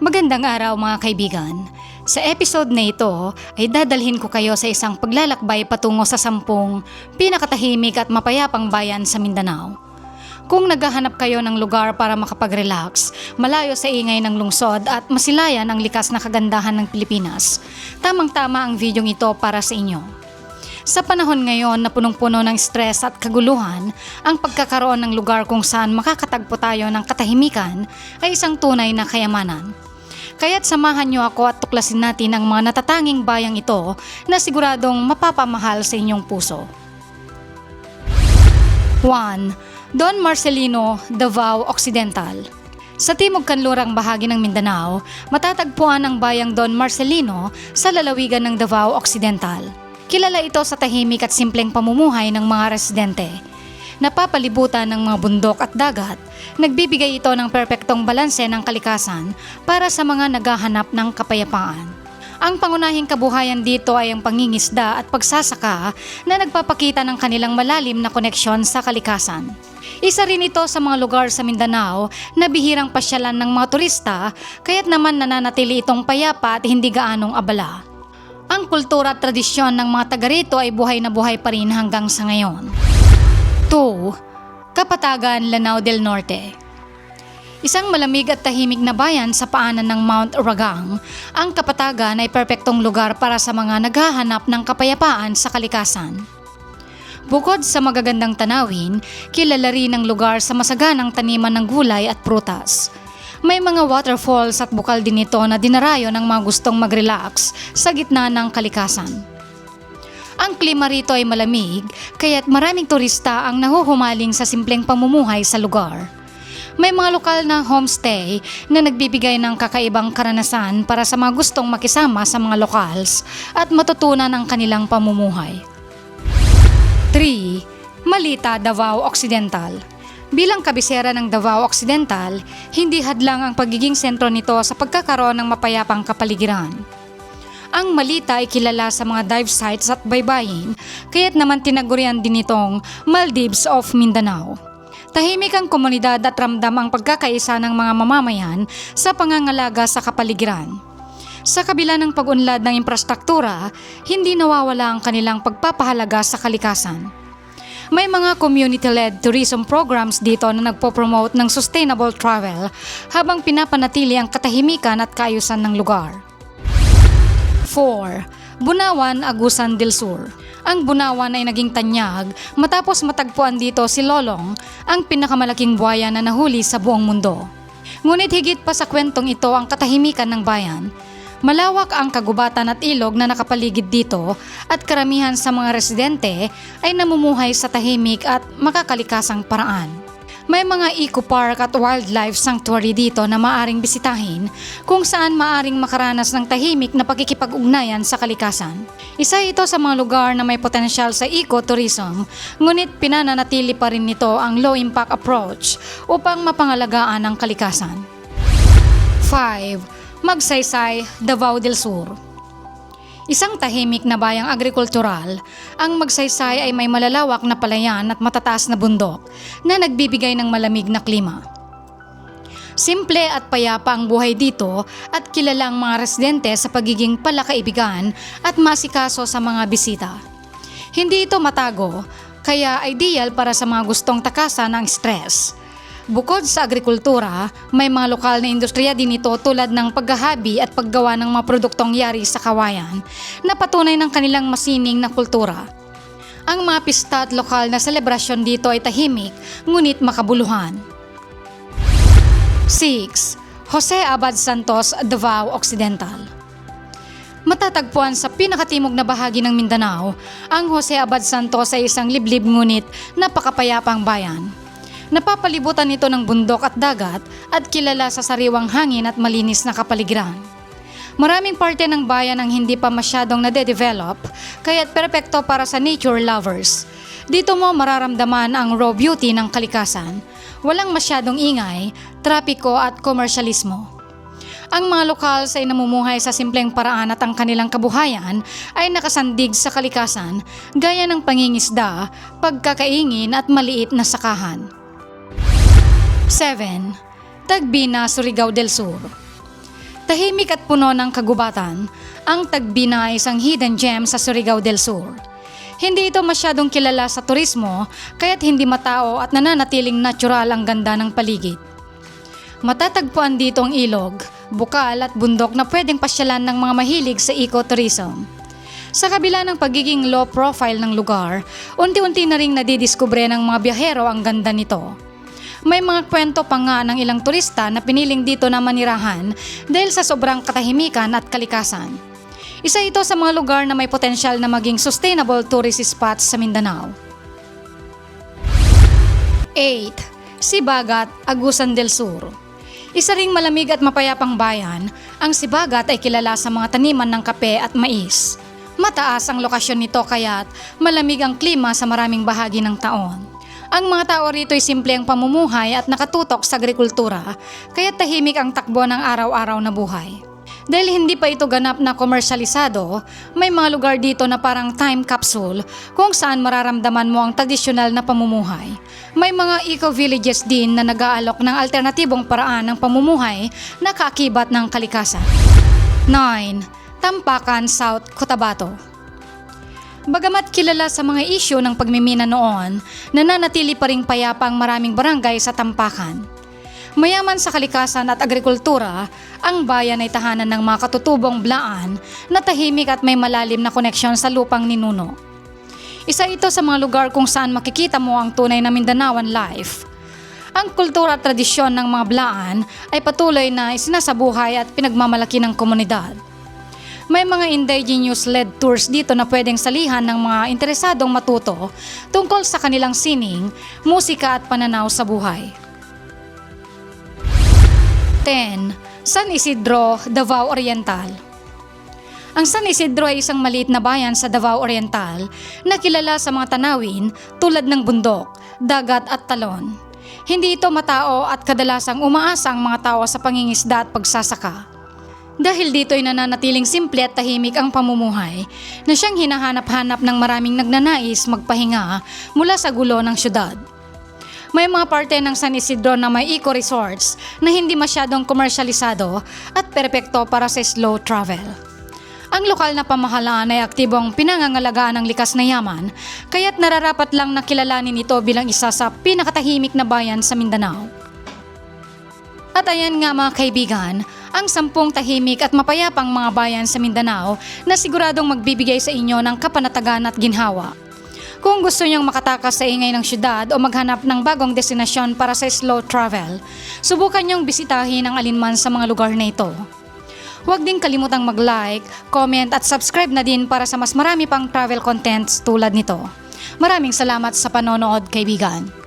Magandang araw mga kaibigan. Sa episode na ito ay dadalhin ko kayo sa isang paglalakbay patungo sa sampung pinakatahimik at mapayapang bayan sa Mindanao. Kung naghahanap kayo ng lugar para makapag-relax, malayo sa ingay ng lungsod at masilayan ang likas na kagandahan ng Pilipinas, tamang-tama ang videong ito para sa inyo. Sa panahon ngayon na punong-puno ng stress at kaguluhan, ang pagkakaroon ng lugar kung saan makakatagpo tayo ng katahimikan ay isang tunay na kayamanan. Kaya't samahan niyo ako at tuklasin natin ang mga natatanging bayang ito na siguradong mapapamahal sa inyong puso. 1. Don Marcelino, Davao Occidental Sa timog kanlurang bahagi ng Mindanao, matatagpuan ang bayang Don Marcelino sa lalawigan ng Davao Occidental. Kilala ito sa tahimik at simpleng pamumuhay ng mga residente. Napapalibutan ng mga bundok at dagat, nagbibigay ito ng perpektong balanse ng kalikasan para sa mga naghahanap ng kapayapaan. Ang pangunahing kabuhayan dito ay ang pangingisda at pagsasaka na nagpapakita ng kanilang malalim na koneksyon sa kalikasan. Isa rin ito sa mga lugar sa Mindanao na bihirang pasyalan ng mga turista kaya't naman nananatili itong payapa at hindi gaanong abala. Ang kultura at tradisyon ng mga taga rito ay buhay na buhay pa rin hanggang sa ngayon. 2. Kapatagan, Lanao del Norte Isang malamig at tahimik na bayan sa paanan ng Mount Uragang, ang Kapatagan ay perpektong lugar para sa mga naghahanap ng kapayapaan sa kalikasan. Bukod sa magagandang tanawin, kilala rin ang lugar sa masaganang taniman ng gulay at prutas. May mga waterfalls at bukal din ito na dinarayo ng mga gustong mag-relax sa gitna ng kalikasan. Ang klima rito ay malamig, kaya't maraming turista ang nahuhumaling sa simpleng pamumuhay sa lugar. May mga lokal na homestay na nagbibigay ng kakaibang karanasan para sa mga gustong makisama sa mga locals at matutunan ang kanilang pamumuhay. 3. Malita, Davao Occidental Bilang kabisera ng Davao Occidental, hindi hadlang ang pagiging sentro nito sa pagkakaroon ng mapayapang kapaligiran. Ang Malita ay kilala sa mga dive sites at baybayin, kaya't naman tinagurian din itong Maldives of Mindanao. Tahimik ang komunidad at ramdam ang pagkakaisa ng mga mamamayan sa pangangalaga sa kapaligiran. Sa kabila ng pag-unlad ng infrastruktura, hindi nawawala ang kanilang pagpapahalaga sa kalikasan. May mga community-led tourism programs dito na nagpo-promote ng sustainable travel habang pinapanatili ang katahimikan at kaayusan ng lugar. 4. Bunawan, Agusan del Sur Ang Bunawan ay naging tanyag matapos matagpuan dito si Lolong, ang pinakamalaking buhaya na nahuli sa buong mundo. Ngunit higit pa sa kwentong ito ang katahimikan ng bayan. Malawak ang kagubatan at ilog na nakapaligid dito at karamihan sa mga residente ay namumuhay sa tahimik at makakalikasang paraan. May mga eco park at wildlife sanctuary dito na maaring bisitahin kung saan maaring makaranas ng tahimik na pagkikipag-ugnayan sa kalikasan. Isa ito sa mga lugar na may potensyal sa ecotourism, ngunit pinananatili pa rin nito ang low-impact approach upang mapangalagaan ang kalikasan. 5. Magsaysay, Davao del Sur Isang tahimik na bayang agrikultural, ang Magsaysay ay may malalawak na palayan at matataas na bundok na nagbibigay ng malamig na klima. Simple at payapa ang buhay dito at kilala ang mga residente sa pagiging palakaibigan at masikaso sa mga bisita. Hindi ito matago, kaya ideal para sa mga gustong takasan ng stress. Bukod sa agrikultura, may mga lokal na industriya din ito tulad ng paghahabi at paggawa ng mga produktong yari sa kawayan na patunay ng kanilang masining na kultura. Ang mga pista at lokal na selebrasyon dito ay tahimik, ngunit makabuluhan. 6. Jose Abad Santos, Davao Occidental Matatagpuan sa pinakatimog na bahagi ng Mindanao, ang Jose Abad Santos ay isang liblib ngunit napakapayapang bayan. Napapalibutan nito ng bundok at dagat at kilala sa sariwang hangin at malinis na kapaligiran. Maraming parte ng bayan ang hindi pa masyadong nade-develop, kaya't perpekto para sa nature lovers. Dito mo mararamdaman ang raw beauty ng kalikasan. Walang masyadong ingay, trapiko at komersyalismo. Ang mga lokal ay namumuhay sa simpleng paraan at ang kanilang kabuhayan ay nakasandig sa kalikasan gaya ng pangingisda, pagkakaingin at maliit na sakahan. 7. Tagbina, Surigao del Sur Tahimik at puno ng kagubatan, ang Tagbina ay isang hidden gem sa Surigao del Sur. Hindi ito masyadong kilala sa turismo, kaya't hindi matao at nananatiling natural ang ganda ng paligid. Matatagpuan dito ang ilog, bukal at bundok na pwedeng pasyalan ng mga mahilig sa ecotourism. Sa kabila ng pagiging low profile ng lugar, unti-unti na ring nadidiskubre ng mga biyahero ang ganda nito. May mga kwento pa nga ng ilang turista na piniling dito na manirahan dahil sa sobrang katahimikan at kalikasan. Isa ito sa mga lugar na may potensyal na maging sustainable tourist spots sa Mindanao. 8. Sibagat, Agusan del Sur Isa ring malamig at mapayapang bayan, ang Sibagat ay kilala sa mga taniman ng kape at mais. Mataas ang lokasyon nito kaya't malamig ang klima sa maraming bahagi ng taon. Ang mga tao rito ay simple ang pamumuhay at nakatutok sa agrikultura, kaya tahimik ang takbo ng araw-araw na buhay. Dahil hindi pa ito ganap na komersyalisado, may mga lugar dito na parang time capsule kung saan mararamdaman mo ang tradisyonal na pamumuhay. May mga eco-villages din na nag-aalok ng alternatibong paraan ng pamumuhay na kaakibat ng kalikasan. 9. Tampakan, South Cotabato Bagamat kilala sa mga isyu ng pagmimina noon, nananatili pa ring payapa ang maraming barangay sa Tampakan. Mayaman sa kalikasan at agrikultura, ang bayan ay tahanan ng mga katutubong blaan na tahimik at may malalim na koneksyon sa lupang ninuno. Isa ito sa mga lugar kung saan makikita mo ang tunay na Mindanaoan life. Ang kultura at tradisyon ng mga blaan ay patuloy na isinasabuhay at pinagmamalaki ng komunidad. May mga indigenous-led tours dito na pwedeng salihan ng mga interesadong matuto tungkol sa kanilang sining, musika at pananaw sa buhay. 10. San Isidro, Davao Oriental Ang San Isidro ay isang maliit na bayan sa Davao Oriental na kilala sa mga tanawin tulad ng bundok, dagat at talon. Hindi ito matao at kadalasang umaasa ang mga tao sa pangingisda at pagsasaka. Dahil dito ay nananatiling simple at tahimik ang pamumuhay na siyang hinahanap-hanap ng maraming nagnanais magpahinga mula sa gulo ng syudad. May mga parte ng San Isidro na may eco-resorts na hindi masyadong komersyalisado at perpekto para sa slow travel. Ang lokal na pamahalaan ay aktibong pinangangalagaan ng likas na yaman, kaya't nararapat lang na kilalanin ito bilang isa sa pinakatahimik na bayan sa Mindanao. At ayan nga mga kaibigan, ang sampung tahimik at mapayapang mga bayan sa Mindanao na siguradong magbibigay sa inyo ng kapanatagan at ginhawa. Kung gusto niyong makatakas sa ingay ng syudad o maghanap ng bagong destinasyon para sa slow travel, subukan niyong bisitahin ang alinman sa mga lugar na ito. Huwag din kalimutang mag-like, comment at subscribe na din para sa mas marami pang travel contents tulad nito. Maraming salamat sa panonood kaibigan.